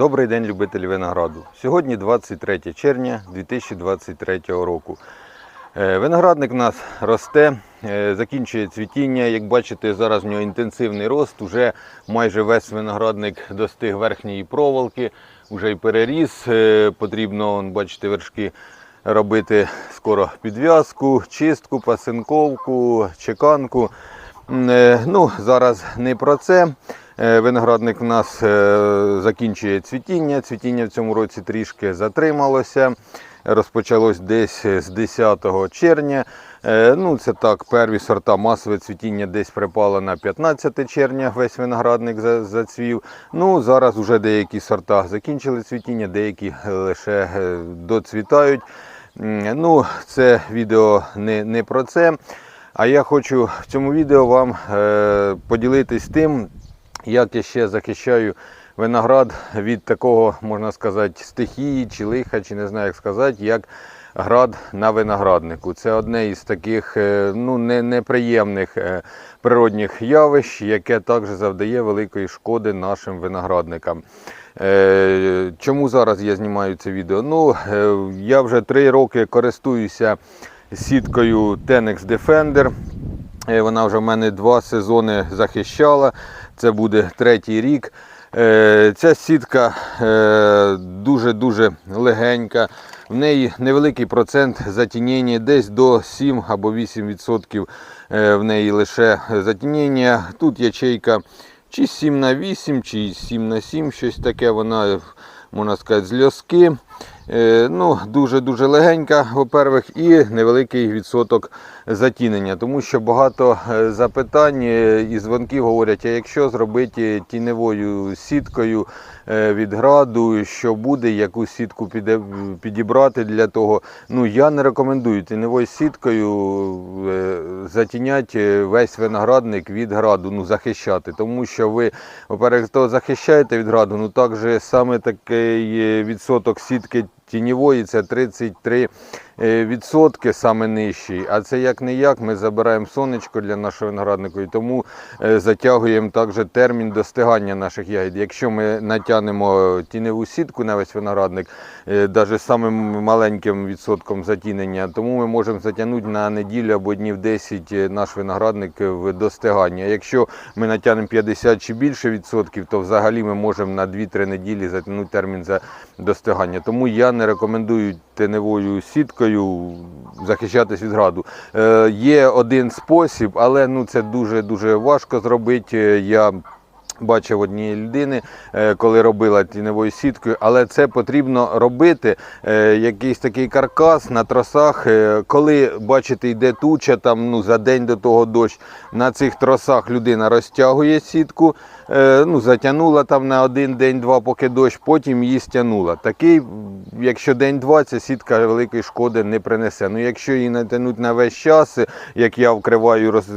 Добрий день, любителі винограду. Сьогодні 23 червня 2023 року. Е, Виноградник у нас росте, е, закінчує цвітіння. Як бачите, зараз в нього інтенсивний рост. Уже майже весь виноградник достиг верхньої проволоки, вже й переріс. Е, Потрібно, бачите, вершки робити скоро підв'язку, чистку, пасинковку, чеканку. Ну, зараз не про це. Е, Виноградник у нас е, закінчує цвітіння. Цвітіння в цьому році трішки затрималося. Розпочалось десь з 10 червня. Е, Ну, це так, перві сорта масове цвітіння десь припало на 15 червня, весь виноградник зацвів. Ну, зараз вже деякі сорта закінчили цвітіння, деякі лише доцвітають. Ну, це відео не, не про це. А я хочу в цьому відео вам поділитись тим, як я ще захищаю виноград від такого, можна сказати, стихії чи лиха, чи не знаю, як сказати, як град на винограднику. Це одне із таких е, ну, не, неприємних е, природних явищ, яке також завдає великої шкоди нашим виноградникам. Е, Чому зараз я знімаю це відео? Ну, я вже три роки користуюся сіткою Tenex Defender. Вона вже в мене два сезони захищала. Це буде третій рік. Е, Ця сітка е, дуже-дуже легенька. В неї невеликий процент затінення, десь до 7 або 8% е, в неї лише затінення. Тут ячейка чи 7 на 8, чи 7 на 7, щось таке. Вона, можна сказати, з. Е, Ну, дуже-дуже легенька, по-перше, і невеликий відсоток затінення, тому що багато е, запитань е, і дзвонків говорять, а якщо зробити тіньовою сіткою від граду, що буде, яку сітку піде- підібрати для того. Ну, я не рекомендую тіньовою сіткою затіняти весь виноградник від граду, ну, захищати, тому що ви, по-перше, захищаєте від граду, ну так же саме такий відсоток сітки тіньової це 33 е, відсотки саме нижчий. А це як не як ми забираємо сонечко для нашого виноградника і тому е, затягуємо також термін достигання наших ягід. Якщо ми натягнемо тіньову сітку на весь виноградник, навіть самим маленьким відсотком затінення, тому ми можемо затягнути на неділю або днів 10 наш виноградник в достигання. Якщо ми натягнемо 50 чи більше відсотків, то взагалі ми можемо на 2-3 неділі затягнути термін за достигання. Тому я не рекомендую теневою сіткою захищатись від граду. Е, є один спосіб, але ну, це дуже-дуже важко зробити. Е, Я Бачив однієї людини, е, коли робила тіньовою сіткою, але це потрібно робити е, якийсь такий каркас на тросах. Коли бачите, йде туча, там ну за день до того дощ. На цих тросах людина розтягує сітку, ну затягнула там на один день-два, поки дощ, потім її стягнула. Такий, якщо день-два, ця сітка великої шкоди не принесе. Ну якщо її натягнуть на весь час, як я вкриваю роз...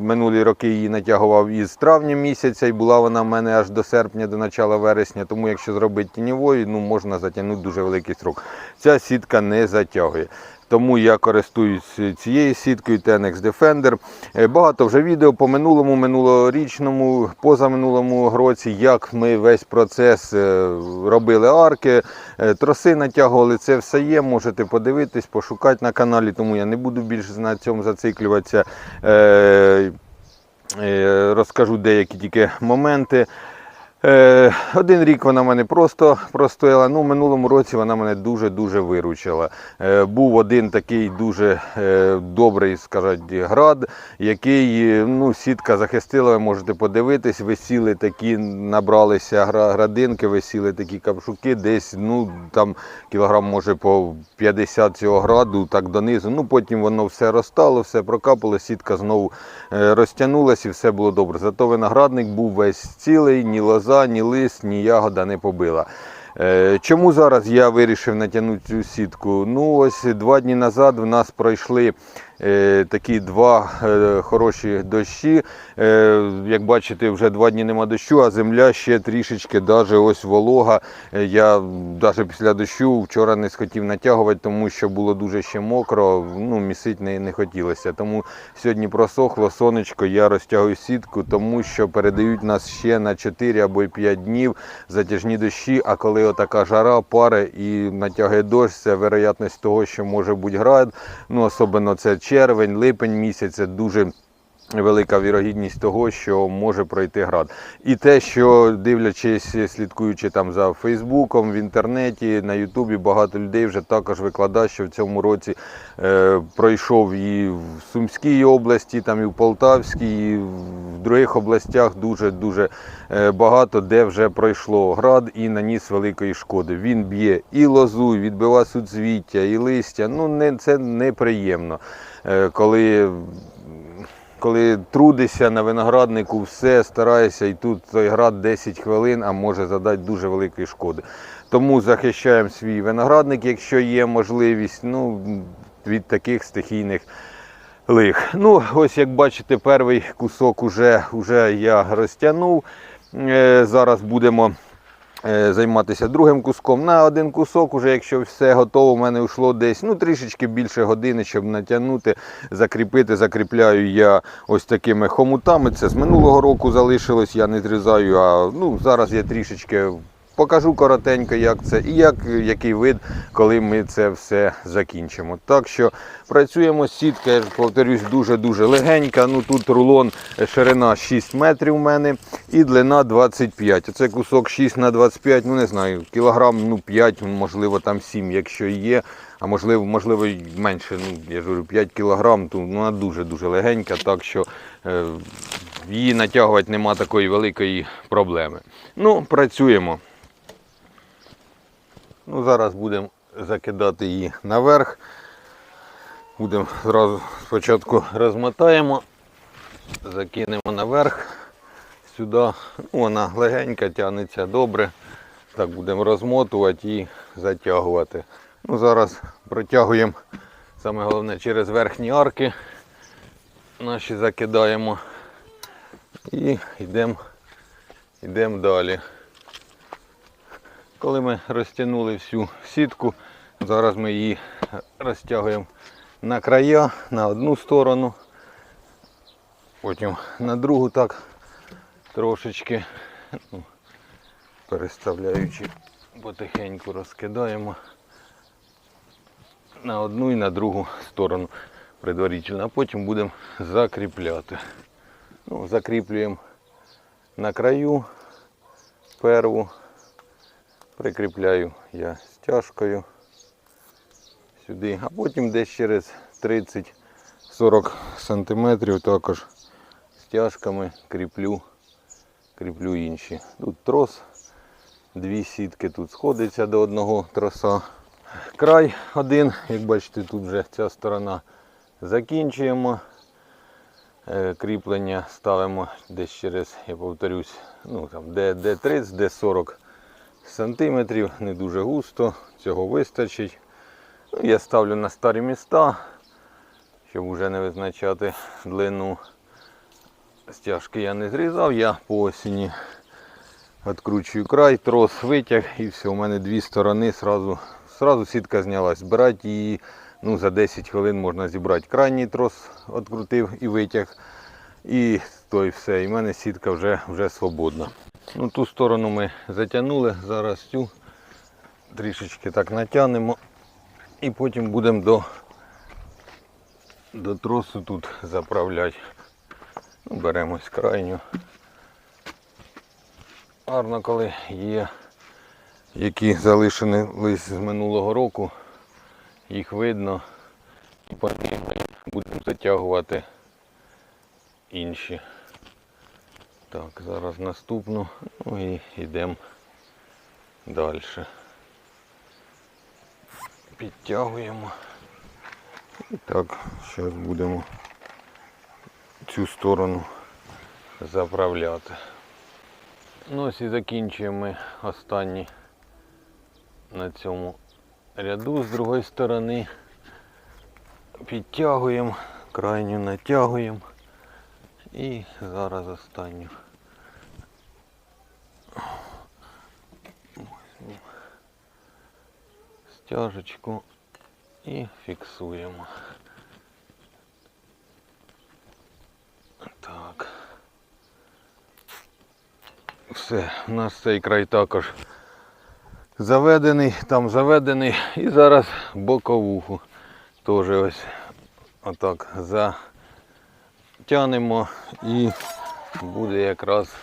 минулі роки її натягував із травня місяця, і була вона в мене аж до серпня, до начала вересня. Тому якщо зробити тіньовою, ну можна затягнути дуже великий срок. Ця сітка не затягує. Тому я користуюсь цією сіткою Tenex Defender. Е, Багато вже відео по минулому, минулорічному, позаминулому році, як ми весь процес е, робили арки, е, троси натягували. Це все є. Можете подивитись, пошукати на каналі, тому я не буду більше на цьому зациклюватися. Е, Е, Розкажу деякі тільки моменти. Е, Один рік вона мене просто простояла. Ну, в минулому році вона мене дуже-дуже виручила. Е, Був один такий дуже е, добрий, скажуть, град, який ну, сітка захистила, ви можете подивитись, висіли такі, набралися градинки, висіли такі капшуки, десь ну, там кілограм може по 50 цього граду, так донизу. Ну, потім воно все розтало, все прокапало, сітка знову розтягнулася і все було добре. Зато виноградник був весь цілий, ні лоза, ні лист, ні ягода не побила. Е, Чому зараз я вирішив натягнути цю сітку? Ну, ось два дні назад в нас пройшли такі два е, хороші дощі. Е, як бачите, вже два дні нема дощу, а земля ще трішечки даже ось волога. Е, я навіть після дощу вчора не схотів натягувати, тому що було дуже ще мокро, ну, місити не, не хотілося. Тому сьогодні просохло сонечко, я розтягую сітку, тому що передають нас ще на 4 або 5 днів затяжні дощі, а коли отака жара, пари і натягує дощ, це вероятність того, що може бути град. Ну, особливо це червень, липень місяця дуже велика вірогідність того, що може пройти град. І те, що дивлячись, слідкуючи там за Фейсбуком, в інтернеті, на Ютубі, багато людей вже також викладає, що в цьому році е, пройшов і в Сумській області, там і в Полтавській, і в других областях дуже-дуже е, багато, де вже пройшло град і наніс великої шкоди. Він б'є і лозу, відбива суцвіття, і листя. Ну, не, це неприємно. Е, коли коли трудишся на винограднику, все стараєшся, і тут той град 10 хвилин, а може задати дуже великої шкоди. Тому захищаємо свій виноградник, якщо є можливість, ну, від таких стихійних лих. Ну, ось як бачите, перший кусок уже, уже я розтягнув. Е, Зараз будемо займатися другим куском. На один кусок, уже якщо все готово, в мене йшло десь ну, трішечки більше години, щоб натягнути, закріпити. Закріпляю я ось такими хомутами. Це з минулого року залишилось, я не зрізаю, а ну, зараз я трішечки покажу коротенько, як це і як, який вид, коли ми це все закінчимо. Так що працюємо сітка, я ж повторюсь, дуже-дуже легенька. Ну Тут рулон е, ширина 6 метрів у мене і длина 25. Оце кусок 6 на 25, ну не знаю, кілограм ну 5, можливо там 7, якщо є. А можливо, можливо менше, ну я ж говорю, 5 кілограм, то ну, вона дуже-дуже легенька, так що е, її натягувати нема такої великої проблеми. Ну, працюємо. Ну, зараз будемо закидати її наверх. Будемо зразу спочатку розмотаємо, закинемо наверх сюди. Ну, вона легенька, тягнеться добре. Так будемо розмотувати і затягувати. Ну, зараз протягуємо саме головне через верхні арки. Наші закидаємо і йдемо йдемо далі. Коли ми розтягнули всю сітку, зараз ми її розтягуємо на края, на одну сторону, потім на другу так трошечки, ну, переставляючи, потихеньку розкидаємо на одну і на другу сторону предварительно, а потім будемо закріпляти. Ну, закріплюємо на краю перву. Прикріпляю я стяжкою сюди, а потім десь через 30-40 см також стяжками кріплю, кріплю інші. Тут трос, дві сітки тут сходиться до одного троса. Край один, як бачите, тут вже ця сторона закінчуємо. Е, Кріплення ставимо десь через, я повторюсь, ну там де 30, де 40 сантиметрів, не дуже густо, цього вистачить. Ну, я ставлю на старі міста, щоб вже не визначати длину. Стяжки я не зрізав, я по осені відкручую край, трос витяг і все, у мене дві сторони, сразу, сразу сітка знялась. Збирати її ну, за 10 хвилин можна зібрати. Крайній трос відкрутив і витяг. І то і все. І в мене сітка вже, вже свободна. Ну, Ту сторону ми затягнули, зараз цю трішечки так натягнемо і потім будемо до, до тросу тут заправляти. Ну, Беремось крайню. Гарно, коли є які залишені лист з минулого року, їх видно і по будемо затягувати інші. Так, зараз наступну, ну і йдемо далі. Підтягуємо. І так, зараз будемо цю сторону заправляти. Ну ось і закінчуємо ми останні на цьому ряду з другої сторони. підтягуємо, крайню натягуємо. І зараз останню. Стяжечку і фіксуємо. Так. Все, у нас цей край також заведений, там заведений. І зараз боковуху теж ось отак затягнемо і буде якраз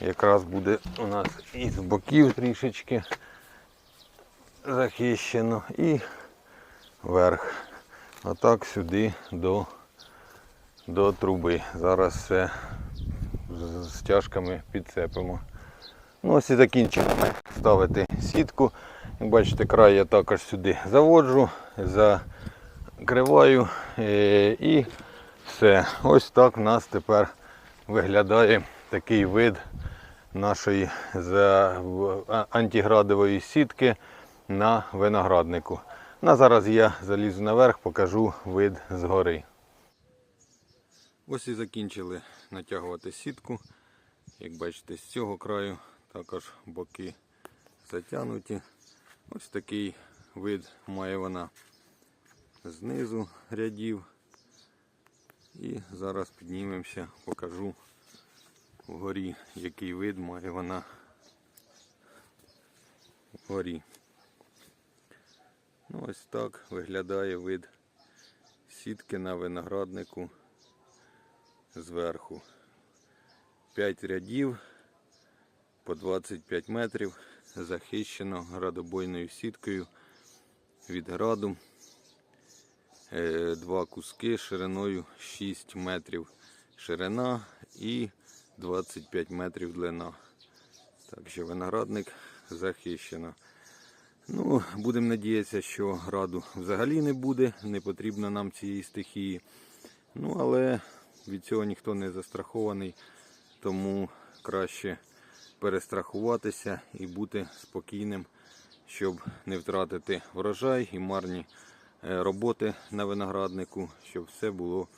якраз буде у нас і з боків трішечки захищено і вверх. Отак сюди до, до труби. Зараз все з стяжками підцепимо. Ну ось і закінчимо ставити сітку. Як бачите, край я також сюди заводжу, закриваю е, і все. Ось так в нас тепер виглядає такий вид нашої антиградової сітки на винограднику. На зараз я залізу наверх, покажу вид згори. Ось і закінчили натягувати сітку. Як бачите, з цього краю також боки затягнуті. Ось такий вид має вона знизу рядів. І зараз піднімемося, покажу вгорі, який вид має вона вгорі. Ну, ось так виглядає вид сітки на винограднику зверху. 5 рядів по 25 метрів захищено градобойною сіткою від граду. Е, Два куски шириною 6 метрів ширина і 25 метрів длина. Так що виноградник захищено. Ну, будемо надіятися, що граду взагалі не буде, не потрібно нам цієї стихії. Ну, але від цього ніхто не застрахований, тому краще перестрахуватися і бути спокійним, щоб не втратити врожай і марні е, роботи на винограднику, щоб все було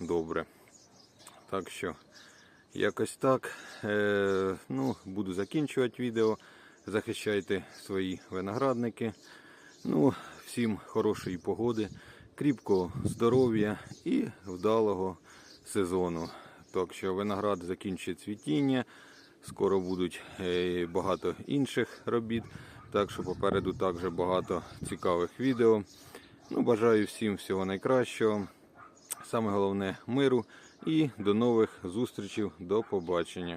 добре. Так що, якось так. Е, ну, буду закінчувати відео. Захищайте свої виноградники. Ну, всім хорошої погоди, кріпкого здоров'я і вдалого сезону. Так що виноград закінчує цвітіння. Скоро будуть е, багато інших робіт. Так що попереду також багато цікавих відео. Ну, бажаю всім всього найкращого. Саме головне миру і до нових зустрічей. До побачення.